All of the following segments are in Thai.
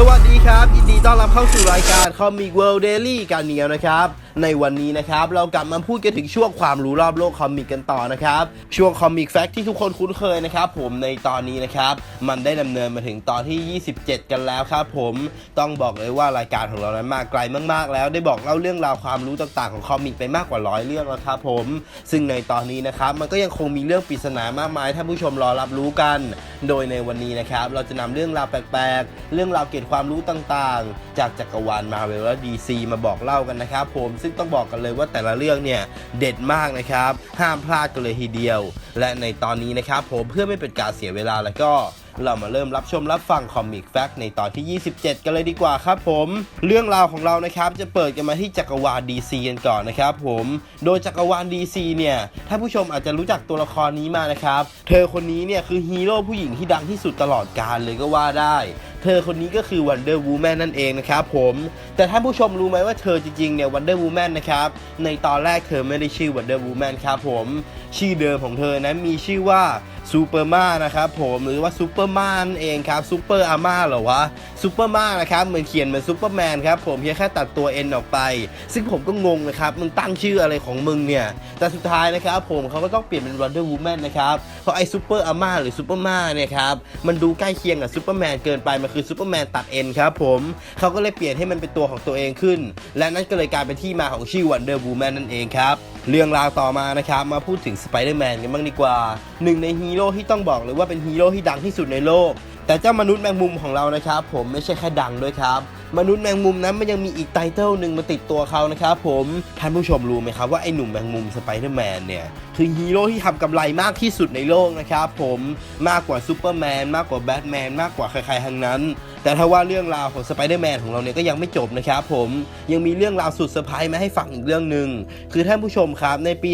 สวัสดีครับยินดีต้อนรับเข้าสู่รายการ Comic World Daily กันเหนียวนะครับ ในวันนี้นะครับ เรากลับมาพูดกันถึงช่วงความรู้รอบโลกคอมิกกันต่อนะครับ ช่วงคอมิกแฟกที่ทุกคนคุ้นเคยนะครับผมในตอนนี้นะครับ มันได้ดำเนินมาถึงตอนที่ 27 กันแล้วครับผมต้องบอกเลยว่ารายการของเรานั้นมาไกลมากๆ แล้วได้บอกเล่าเรื่องราวความรู้ต่างๆ ของคอมิกไปมากกว่าร้อยเรื่องแล้วครับผม ซึ่งในตอนนี้นะครับมันก็ยังคงมีเรื่องปริศนามากมายท่านผู้ชมรอรับรู้กัน โดยในวันนี้นะครับเราจะนำเรื่องราวแปลกๆ เรื่องราวเกร็ดความรู้ต่างๆ จากจักรวาลมาเวลและ DC มาบอกเล่ากันนะครับผมซึ่งต้องบอกกันเลยว่าแต่ละเรื่องเนี่ยเด็ดมากนะครับ ห้ามพลาดกันเลยทีเดียว และในตอนนี้นะครับผมเพื่อไม่เป็นการเสียเวลาแล้วก็เรามาเริ่มรับชมรับฟังคอมิกแฟกในตอนที่ 27 กันเลยดีกว่าครับผม เรื่องราวของเรานะครับจะเปิดกันมาที่จักรวาล DC กันก่อนนะครับผม โดยจักรวาล DC เนี่ยถ้าผู้ชมอาจจะรู้จักตัวละครนี้มานะครับ เธอคนนี้เนี่ยคือฮีโร่ผู้หญิงที่ดังที่สุดตลอดกาลเลยก็ว่าได้เธอคนนี้ก็คือวันเดอร์วูแมนนั่นเองนะครับผมแต่ท่านผู้ชมรู้ไหมว่าเธอจริงๆเนี่ยวันเดอร์วูแมนนะครับในตอนแรกเธอไม่ได้ชื่อวันเดอร์วูแมนครับผมชื่อเดิมของเธอนั้นมีชื่อว่าซูเปอร์มานะครับผมหรือว่าซูเปอร์มานเองครับซูเปอร์อาม่าเหรอวะ ซูเปอร์มากนะครับเหมือนเขียนเหมือนซูเปอร์แมนครับผมเพียงแค่ตัดตัว N ออกไป ซึ่งผมก็งงนะครับมึงตั้งชื่ออะไรของมึงเนี่ย แต่สุดท้ายนะครับผมเขาก็ต้องเปลี่ยนเป็น Wonder Woman นะครับ เพราะไอ้ซูเปอร์อาม่าหรือซูเปอร์มาเนี่ยครับมันดูใกล้เคียงกับซูเปอร์แมนเกินไป มันคือซูเปอร์แมนตัด N ครับผมเขาก็เลยเปลี่ยนให้มันเป็นตัวของตัวเองขึ้น และนั่นก็เลยกลายเป็นที่มาของชื่อ Wonder Woman นั่นเองครับเรื่องราวต่อมานะครับมาพูดถึงสไปเดอร์แมนกันบ้างดีกว่าหนึ่งในฮีโร่ที่ต้องบอกเลยว่าเป็นฮีโร่ที่ดังที่สุดในโลก แต่เจ้ามนุษย์แมงมุมของเรานะครับผมไม่ใช่แค่ดังด้วยครับ มนุษย์แมงมุมนั้นมันยังมีอีกไตเติลหนึ่งมาติดตัวเขานะครับผมท่านผู้ชมรู้ไหมครับว่าไอ้หนุ่มแมงมุมสไปเดอร์แมนเนี่ยคือฮีโร่ที่ทำกำไรมากที่สุดในโลกนะครับผมมากกว่าซูเปอร์แมนมากกว่าแบทแมนมากกว่าใครๆทั้งนั้น แต่ถ้าว่าเรื่องราวของสไปเดอร์แมนของเราเนี่ยก็ยังไม่จบนะครับผมยังมีเรื่องราวสุดเซอร์ไพรส์มาให้ฟังอีกเรื่องหนึ่งคือท่านผู้ชมครับในปี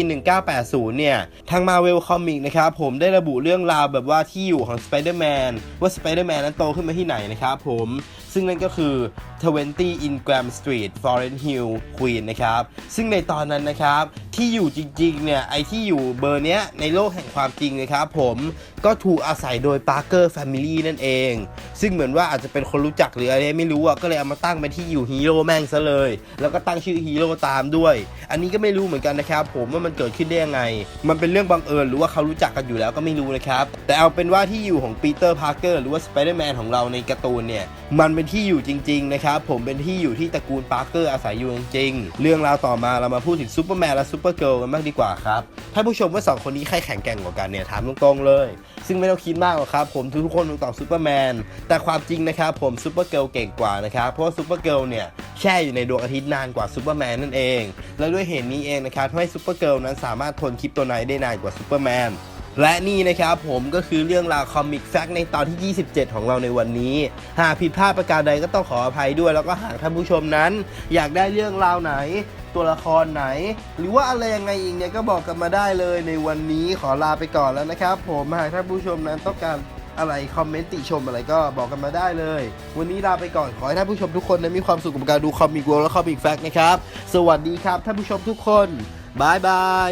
1980 เนี่ย ทาง Marvel Comics นะครับผมได้ระบุเรื่องราวแบบว่าที่อยู่ของสไปเดอร์แมนว่าสไปเดอร์แมนนั้นโตขึ้นมาที่ไหนนะครับผมซึ่งนั่นก็คือ 20 Ingram Street Forest Hill Queen นะครับ ซึ่งในตอนนั้นนะครับ ที่อยู่จริงๆ เนี่ย ไอที่อยู่เบอร์เนี้ยในโลกแห่งความจริงนะครับผมก็ถูกอาศัยโดย Parker Family นั่นเอง ซึ่งเหมือนว่าอาจจะเป็นคนรู้จักหรืออะไรไม่รู้อะก็เลยเอามาตั้งเป็นที่อยู่ฮีโร่แม่งซะเลย แล้วก็ตั้งชื่อฮีโร่ตามด้วย อันนี้ก็ไม่รู้เหมือนกันนะครับ ผมว่ามันเกิดขึ้นได้ยังไง มันเป็นเรื่องบังเอิญหรือว่าเขารู้จักกันอยู่แล้วก็ไม่รู้นะครับ แต่เอาเป็นว่าที่อยู่ของปีเตอร์พาร์เกอร์หรือว่าสไปเดอร์แมนของเราในการ์ตูนเนี่ยมันเป็นที่อยู่จริงๆนะครับผมเป็นที่อยู่ที่ตระกูลปาร์เกอร์อาศัยอยู่จริงๆเรื่องราวต่อมาเรามาพูดถึงซูเปอร์แมนและซูเปอร์เกิลกันบ้างดีกว่าครับท่านผู้ชมว่าสองคนนี้ใครแข็งแกร่งกว่ากันเนี่ยถามตรงๆเลย ซึ่งไม่ต้องคิดมากหรอกครับ ผมทุกคนต้องตอบซูเปอร์แมนแต่ความจริงนะครับผมซูเปอร์เกิลเก่งกว่านะครับเพราะว่าซูเปอร์เกิลเนี่ยแช่อยู่ในดวงอาทิตย์นานกว่าซูเปอร์แมนนั่นเองและด้วยเหตุนี้เองนะครับทำให้ซูเปอร์เกิลนั้นสามารถทนคลิปตัวไหนได้นานกว่าซูเปอร์แมน และนี่นะครับผมก็คือเรื่องราวคอมิกแฟกในตอนที่ 27 ของเราในวันนี้ หากผิดพลาดประการใดก็ต้องขออภัยด้วย แล้วก็หากท่านผู้ชมนั้น อยากได้เรื่องราวไหน ตัวละครไหน หรือว่าอะไรยังไงอีกเนี่ยก็บอกกันมาได้เลยในวันนี้ขอลาไปก่อนแล้วนะครับ ผมหากท่านผู้ชมนั้นต้องการอะไรคอมเมนต์ติชมอะไรก็บอกกันมาได้เลย วันนี้ลาไปก่อนขอให้ท่านผู้ชมทุกคนนั้นมีความสุขกับการดูคอมิกเวิลด์และคอมิกแฟกนะครับ สวัสดีครับท่านผู้ชมทุกคนบายบาย